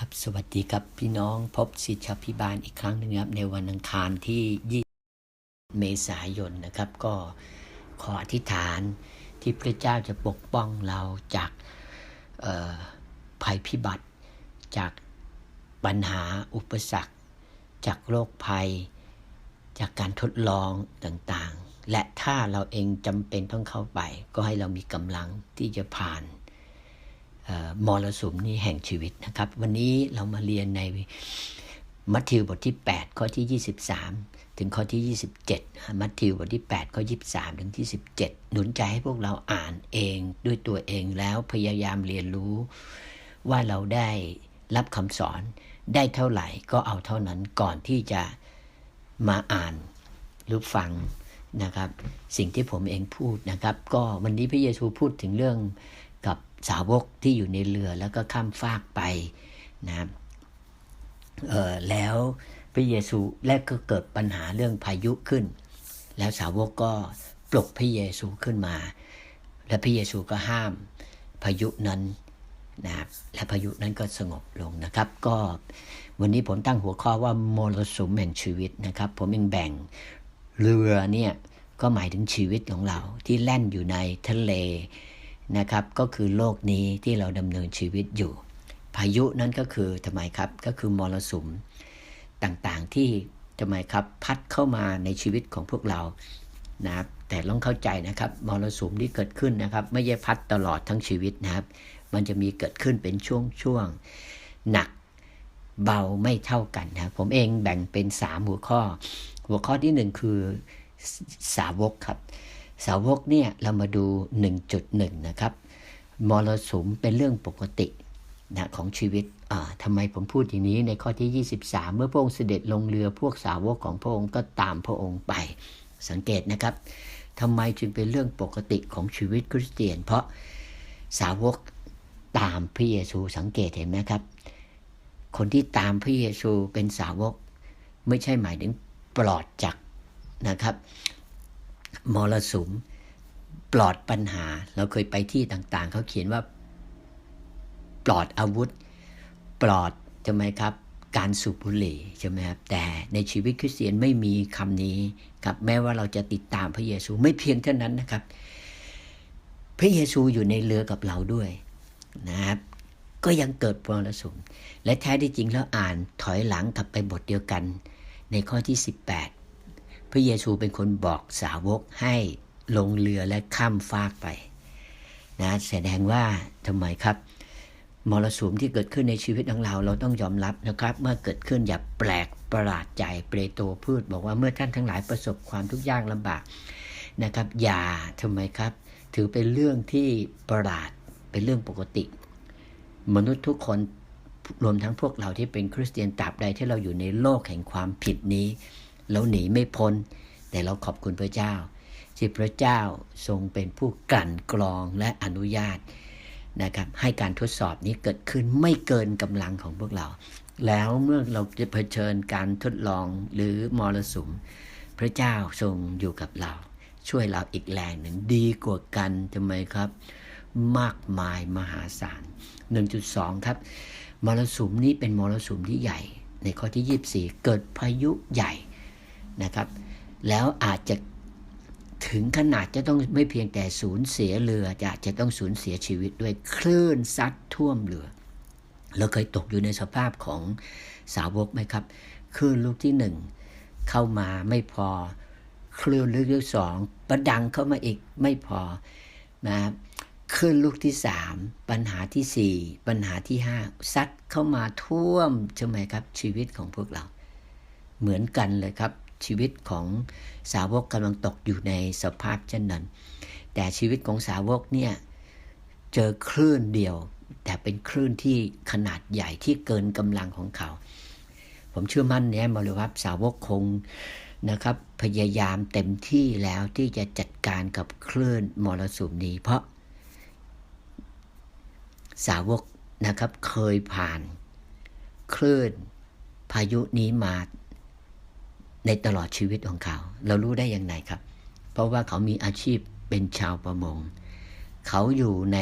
ครับสวัสดีครับพี่น้องพบสิทธิพิบาลอีกครั้งหนึ่งครับในวันอังคารที่20เมษายนนะครับ ก็ขออธิษฐานที่พระเจ้าจะปกป้องเราจากภัยพิบัติ จากปัญหาอุปสรรค จากโรคภัย จากการทดลองต่างๆ และถ้าเราเองจำเป็นต้องเข้าไป ก็ให้เรามีกำลังที่จะผ่าน มรสุมนี้แห่งชีวิตนะครับ วันนี้เรามาเรียนในมัทธิวบทที่ 8 ข้อที่ 23 ถึงข้อที่ 27 มัทธิวบทที่ 8 ข้อ 23 ถึงที่ 17 หนุนใจให้พวกเราอ่านเองด้วยตัวเองแล้วพยายามเรียนรู้ ว่าเราได้รับคำสอนได้เท่าไหร่ก็เอาเท่านั้นก่อนที่จะมาอ่านหรือฟังนะครับ สิ่งที่ผมเองพูดนะครับ ก็วันนี้พระเยซูพูดถึงเรื่องกับ สาวกที่อยู่ในเรือแล้วก็ข้ามฟากไปนะครับเออแล้วพระเยซูแรกก็เกิดปัญหาเรื่องพายุขึ้น แล้วสาวกก็ปลุกพระเยซูขึ้นมา และพระเยซูก็ห้ามพายุนั้นนะครับและพายุนั้นก็สงบลงนะครับ ก็วันนี้ผมตั้งหัวข้อว่ามรสุมแห่งชีวิตนะครับ ผมเองแบ่งเรือเนี่ยก็หมายถึงชีวิตของเราที่แล่นอยู่ในทะเล นะครับก็คือโลกนี้ที่เราดำเนินชีวิตอยู่ พายุนั้นก็คือทำไมครับก็คือมรสุมต่างๆที่ทำไมครับพัดเข้ามาในชีวิตของพวกเรานะครับแต่ต้องเข้าใจนะครับมรสุมที่เกิดขึ้นนะครับไม่ใช่พัดตลอดทั้งชีวิตนะครับ มันจะมีเกิดขึ้นเป็นช่วงๆหนักเบาไม่เท่ากันนะผมเองแบ่งเป็น 3 หัวข้อ หัวข้อที่ 1 คือสาวกครับ สาวกเนี่ยเรามาดู 1.1 นะครับมรสุมเป็นเรื่องปกตินะของชีวิตทำไมผมพูดอย่างนี้ในข้อที่ 23 เมื่อพระองค์เสด็จลงเรือพวกสาวกของพระองค์ก็ตามพระองค์ไป สังเกตนะครับทำไมจึงเป็นเรื่องปกติของชีวิตคริสเตียน เพราะสาวกตามพระเยซูสังเกตเห็นไหมครับ คนที่ตามพระเยซูเป็นสาวก ไม่ใช่หมายถึงปลอดจากนะครับ มรสุมปลอดปัญหา เราเคยไปที่ต่างๆ เขาเขียนว่า ปลอดอาวุธ ปลอดใช่ไหมครับ การสูบบุหรี่ใช่ไหมครับแต่ในชีวิตคริสเตียนไม่มีคำนี้ครับแม้ว่าเราจะติดตามพระเยซูไม่เพียงเท่านั้นนะครับ พระเยซูอยู่ในเรือกับเราด้วยนะครับก็ยังเกิดมรสุมและแท้ที่จริงแล้วอ่านถอยหลังกลับไปบทเดียวกัน ในข้อที่ 18 ระเยซูเป็นคนบอกสาวกให้ลงเรือและข้ามฟากไปนะแสดงว่าทำไมครับมรสุมที่เกิดขึ้นในชีวิตของเราเราต้องยอมรับนะครับ เมื่อเกิดขึ้นอย่าแปลกประหลาดใจเปรโตพูด บอกว่าเมื่อท่านทั้งหลายประสบความทุกข์ยากลำบากนะครับ อย่าทำไมครับ ถือเป็นเรื่องที่ประหลาดเป็นเรื่องปกติ มนุษย์ทุกคนรวมทั้งพวกเราที่เป็นคริสเตียนตราบใดที่เราอยู่ในโลกแห่งความผิดนี้ เราหนีไม่พ้น แต่เราขอบคุณพระเจ้าที่พระเจ้าทรงเป็นผู้กลั่นกรองและอนุญาตนะครับให้การทดสอบนี้เกิดขึ้นไม่เกินกำลังของพวกเรา แล้วเมื่อเราจะเผชิญการทดลองหรือมรสุม พระเจ้าทรงอยู่กับเรา ช่วยเราอีกแรงหนึ่งดีกว่ากันทำไมครับ มากมายมหาศาล 1.2 ครับ มรสุมนี้เป็นมรสุมที่ใหญ่ ในข้อที่ 24 เกิดพายุใหญ่ นะครับ แล้วอาจจะถึงขนาดจะต้องไม่เพียงแต่สูญเสียเรือจะจะต้องสูญเสียชีวิตด้วยคลื่นซัดท่วมเรือ เราเคยตกอยู่ในสภาพของสาวกไหมครับคลื่นลูกที่หนึ่งเข้ามาไม่พอคลื่นลูกที่สองประดังเข้ามาอีกไม่พอนะครับคลื่นลูกที่สามปัญหาที่สี่ปัญหาที่ห้าซัดเข้ามาท่วมใช่ไหมครับชีวิตของพวกเรา เหมือนกันเลยครับ ชีวิตของสาวกกำลังตกอยู่ในสภาพเช่นนั้น แต่ชีวิตของสาวกเนี่ยเจอคลื่นเดียว แต่เป็นคลื่นที่ขนาดใหญ่ที่เกินกำลังของเขา ผมเชื่อมั่นเนี่ยมาเลยว่าสาวกคงนะครับพยายามเต็มที่แล้วที่จะจัดการกับคลื่นมรสุมนี้เพราะ สาวกนะครับเคยผ่านคลื่นพายุนี้มา ในตลอดชีวิตของเขา เรารู้ได้อย่างไรครับ เพราะว่าเขามีอาชีพเป็นชาวประมง เขาอยู่ใน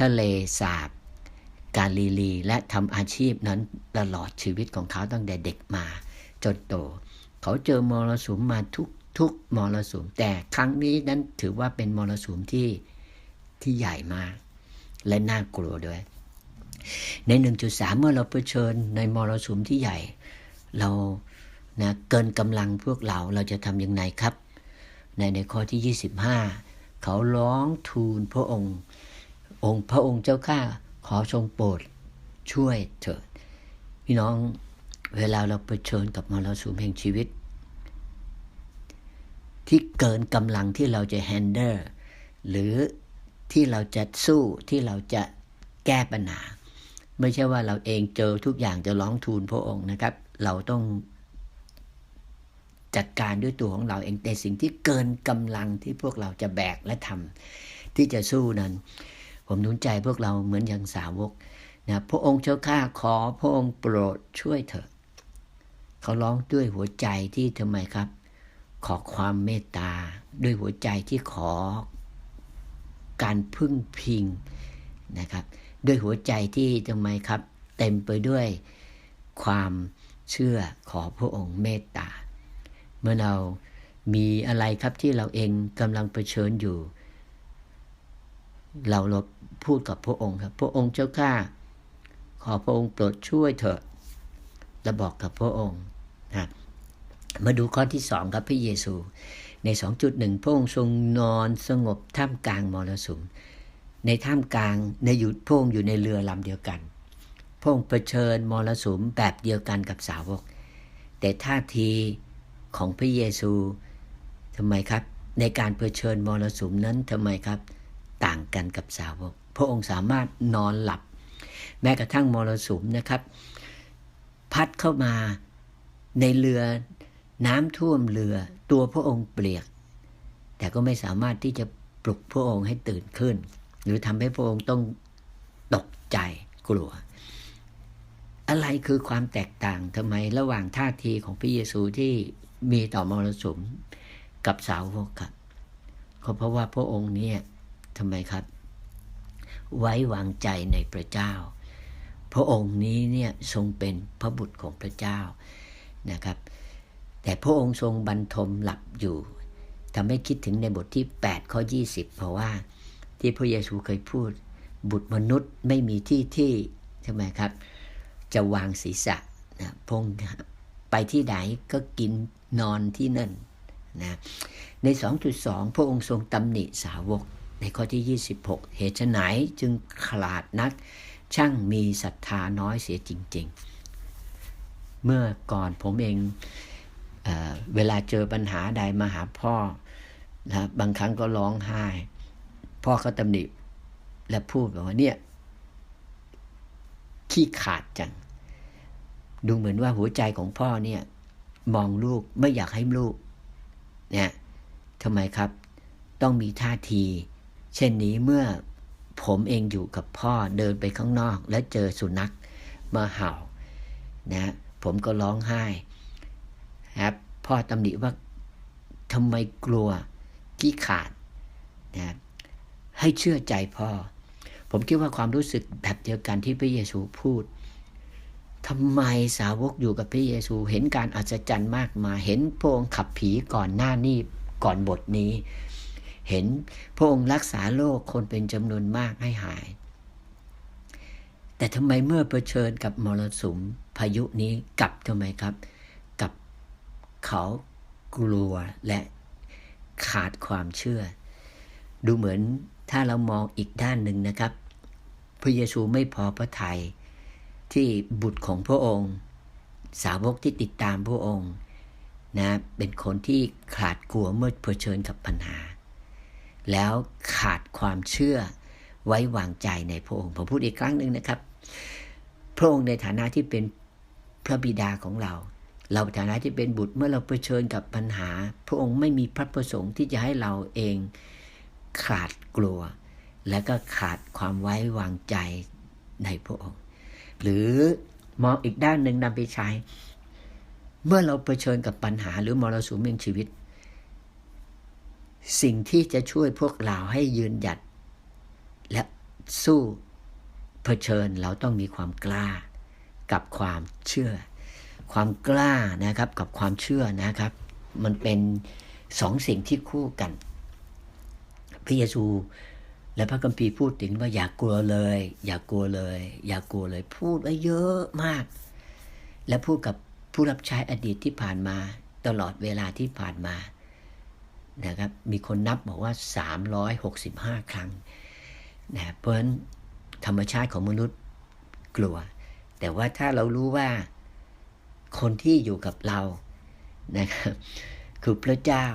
ทะเลสาบกาลิลี และทำอาชีพนั้นตลอดชีวิตของเขาตั้งแต่เด็กมา จนโต เขาเจอมรสุมมาทุกทุกมรสุม แต่ครั้งนี้นั้นถือว่าเป็นมรสุมที่ที่ใหญ่มาก และน่ากลัวด้วย ใน 1.3 เมื่อเราเผชิญในมรสุมที่ใหญ่ เรา นะเกินกำลังพวกเราเราจะทำยังไงครับ ในในข้อที่ 25 เขาร้องทูลพระองค์ องค์พระองค์เจ้าข้าขอทรงโปรดช่วยเถิดพี่น้องเวลาเราเผชิญกับมรสุมแห่งชีวิต ที่เกินกำลังที่เราจะแฮนเดิลหรือที่เราจะสู้ที่เราจะแก้ปัญหา ไม่ใช่ว่าเราเองเจอทุกอย่างจะร้องทูลพระองค์นะครับ เราต้อง จัดการด้วยตัวของเราเองแต่สิ่งที่เกินกำลังที่พวกเราจะแบกและทำที่จะสู้นั้น ผมหนุนใจพวกเราเหมือนอย่างสาวกนะพระองค์เจ้าข้าขอพระองค์โปรดช่วยเถอะ เขาร้องด้วยหัวใจที่ทำไมครับ ขอความเมตตาด้วยหัวใจที่ขอ การพึ่งพิงนะครับ ด้วยหัวใจที่ทำไมครับ เต็มไปด้วยความเชื่อขอพระองค์เมตตา มื่อเรามีอะไรครับที่เราเองกำลังเผชิญอยู่ เราเราพูดกับพระองค์ครับ พระองค์เจ้าข้าขอพระองค์โปรดช่วยเถอะและบอกกับพระองค์นะมาดูข้อที่สองครับพระเยซู ใน 2.1 พระองค์ทรงนอนสงบท่ามกลางมรสุม ในท่ามกลางในหยุดพระองค์อยู่ในเรือลำเดียวกันพระองค์เผชิญมรสุมแบบเดียวกันกับสาวก แต่ท่าที ของพระเยซูทำไมครับ ในการเผชิญมรสุมนั้นทำไมครับ ต่างกันกับสาวก พระองค์สามารถนอนหลับ แม้กระทั่งมรสุมนะครับ พัดเข้ามาในเรือน้ำท่วมเรือ ตัวพระองค์เปียก แต่ก็ไม่สามารถที่จะปลุกพระองค์ให้ตื่นขึ้น หรือทำให้พระองค์ต้องตกใจกลัว อะไรคือความแตกต่างทำไมระหว่างท่าทีของพระเยซูที่ มีต่อมรสุมกับสาวกครับก็เพราะว่าพระองค์เนี่ยทำไมครับ ไว้วางใจในพระเจ้า พระองค์นี้เนี่ยทรงเป็นพระบุตรของพระเจ้านะครับ แต่พระองค์ทรงบรรทมหลับอยู่ทำให้คิดถึงในบทที่ 8 ข้อ 20 เพราะว่าที่พระเยซูเคยพูด บุตรมนุษย์ไม่มีที่ที่ใช่ไหมครับ จะวางศีรษะนะพง ที่ไหนก็กินนอนที่นั่นนะใน 2.2 พระองค์ทรงตำหนิสาวก ในข้อที่ 26 เหตุไหนจึงขลาดนักช่างมีศรัทธาน้อยเสียจริง ๆ เมื่อก่อนผมเองเอเวลาเจอปัญหาใดมาหาพ่อนะบางครั้งก็ร้องไห้ พ่อก็ตำหนิและพูดแบบว่าเนี่ย ขี้ขาดจัง ดูเหมือนว่าหัวใจของพ่อเนี่ย มองลูกไม่อยากให้ลูกเนี่ยทำไมครับ ต้องมีท่าที เช่นนี้เมื่อผมเองอยู่กับพ่อเดินไปข้างนอก และเจอสุนัขมาเห่านะผมก็ร้องไห้ครับพ่อตำหนิว่าทำไมกลัวขี้ขาดนะให้เชื่อใจพ่อ ผมคิดว่าความรู้สึกแบบเดียวกันที่พระเยซูพูด ทำไมสาวกอยู่กับพระเยซู เห็นการอัศจรรย์มากมายเห็นพระองค์ขับผีก่อนหน้านี้ก่อนบทนี้ เห็นพระองค์รักษาโรคคนเป็นจำนวนมากให้หาย แต่ทำไมเมื่อเผชิญกับมรสุมพายุนี้กลับทำไมครับกับเขากลัวและขาดความเชื่อ ดูเหมือนถ้าเรามองอีกด้านหนึ่งนะครับ พระเยซูไม่พอพระทยัย ที่บุตรของพระองค์ สาวกที่ติดตามพระองค์นะเป็นคนที่ขาดกลัวเมื่อเผชิญกับปัญหา แล้วขาดความเชื่อไว้วางใจในพระองค์ผมพูดอีกครั้งหนึ่งนะครับ พระองค์ในฐานะที่เป็นพระบิดาของเรา เราในฐานะที่เป็นบุตรเมื่อเราเผชิญกับปัญหา พระองค์ไม่มีพระประสงค์ที่จะให้เราเองขาดกลัว และก็ขาดความไว้วางใจในพระองค์ หรือมองอีกด้านหนึ่งนำไปใช้ เมื่อเราเผชิญกับปัญหาหรือมรสุมในชีวิต สิ่งที่จะช่วยพวกเราให้ยืนหยัด และสู้เผชิญเราต้องมีความกล้ากับความเชื่อ ความกล้านะครับกับความเชื่อนะครับ มันเป็นสองสิ่งที่คู่กันพระเยซู และพระคัมภีร์พูดถึงว่าอย่ากลัวเลย อย่ากลัวเลย อย่ากลัวเลย พูดไว้เยอะมาก และพูดกับผู้รับใช้อดีตที่ผ่านมา ตลอดเวลาที่ผ่านมานะครับมีคนนับบอกว่า 365 ครั้งนะเพราะฉะนั้นธรรมชาติของมนุษย์กลัว แต่ว่าถ้าเรารู้ว่าคนที่อยู่กับเรานะครับคือพระเจ้า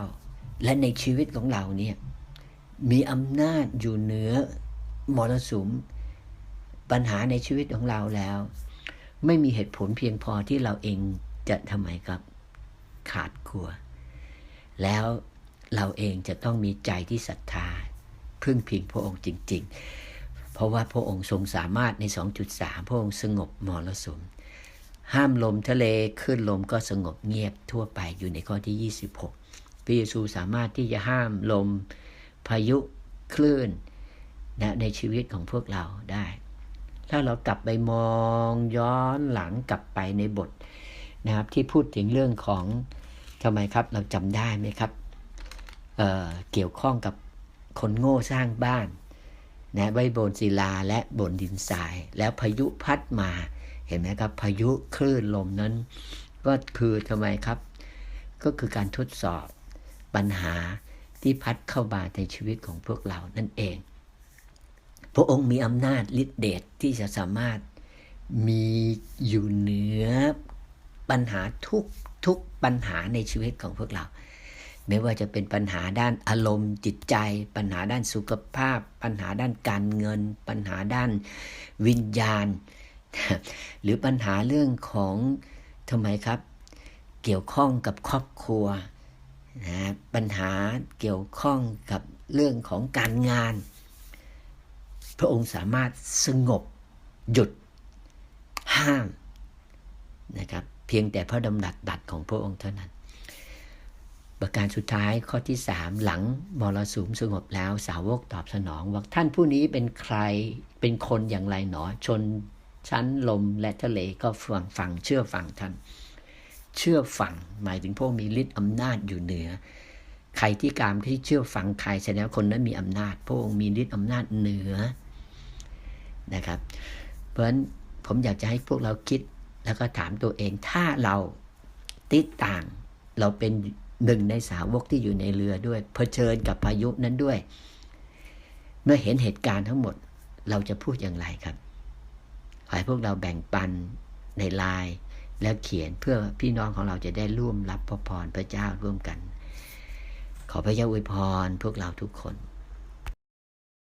และในชีวิตของเราเนี่ย มีอำนาจอยู่เหนือมรสุมปัญหาในชีวิตของเราแล้ว ไม่มีเหตุผลเพียงพอที่เราเองจะทำไมครับขาดกลัว แล้วเราเองจะต้องมีใจที่ศรัทธา พึ่งพิงพระองค์จริง ๆ เพราะว่าพระองค์ทรงสามารถใน 2.3 พระองค์สงบมรสุม ห้ามลมทะเลขึ้นลมก็สงบเงียบทั่วไปอยู่ในข้อที่ 26พระเยซูสามารถที่จะห้ามลม พายุคลื่นนะในชีวิตของพวกเราได้ ถ้าเรากลับไปมองย้อนหลังกลับไปในบทนะครับที่พูดถึงเรื่องของทำไมครับเราจำได้ไหมครับเเกี่ยวข้องกับคนโง่สร้างบ้านนะไว้บนศิลาและบนดินทราย แล้วพายุพัดมาเห็นไหมครับพายุคลื่นลมนั้น ก็คือทำไมครับ ก็คือการทดสอบปัญหา ที่พัดเข้ามาในชีวิตของพวกเรานั่นเอง พระองค์มีอำนาจฤทธิเดชที่จะสามารถมีอยู่เหนือปัญหาทุกทุกปัญหาในชีวิตของพวกเรา ไม่ว่าจะเป็นปัญหาด้านอารมณ์จิตใจ ปัญหาด้านสุขภาพ ปัญหาด้านการเงิน ปัญหาด้านวิญญาณ หรือปัญหาเรื่องของทำไมครับ เกี่ยวข้องกับครอบครัว ปัญหาเกี่ยวข้องกับเรื่องของการงาน พระองค์สามารถสงบหยุดห้ามนะครับเพียงแต่พระดำรัสดัดของพระองค์เท่านั้น ประการสุดท้ายข้อที่สามหลังมรสุมสงบแล้วสาวกตอบสนองว่าท่านผู้นี้เป็นใครเป็นคนอย่างไรหนอชนชั้นลมและทะเลก็ฟังฟังเชื่อฟังท่าน เชื่อฟัง หมายถึงพวกมีฤทธิ์อำนาจอยู่เหนือ ใครที่การที่เชื่อฟังใครแสดงคนนั้นมีอำนาจ พระองค์มีฤทธิ์อำนาจเหนือนะครับ เพราะฉะนั้นผมอยากจะให้พวกเราคิดแล้วก็ถามตัวเองถ้าเราติดต่างเราเป็นหนึ่งในสาวกที่อยู่ในเรือด้วย เผชิญกับพายุนั้นด้วย เมื่อเห็นเหตุการณ์ทั้งหมด เราจะพูดอย่างไรครับ ขอให้พวกเราแบ่งปันในไลน์ แล้วเขียนเพื่อพี่น้องของเราจะได้ร่วมรับพระพรพระเจ้าร่วมกัน ขอพระเจ้าอวยพรพวกเราทุกคน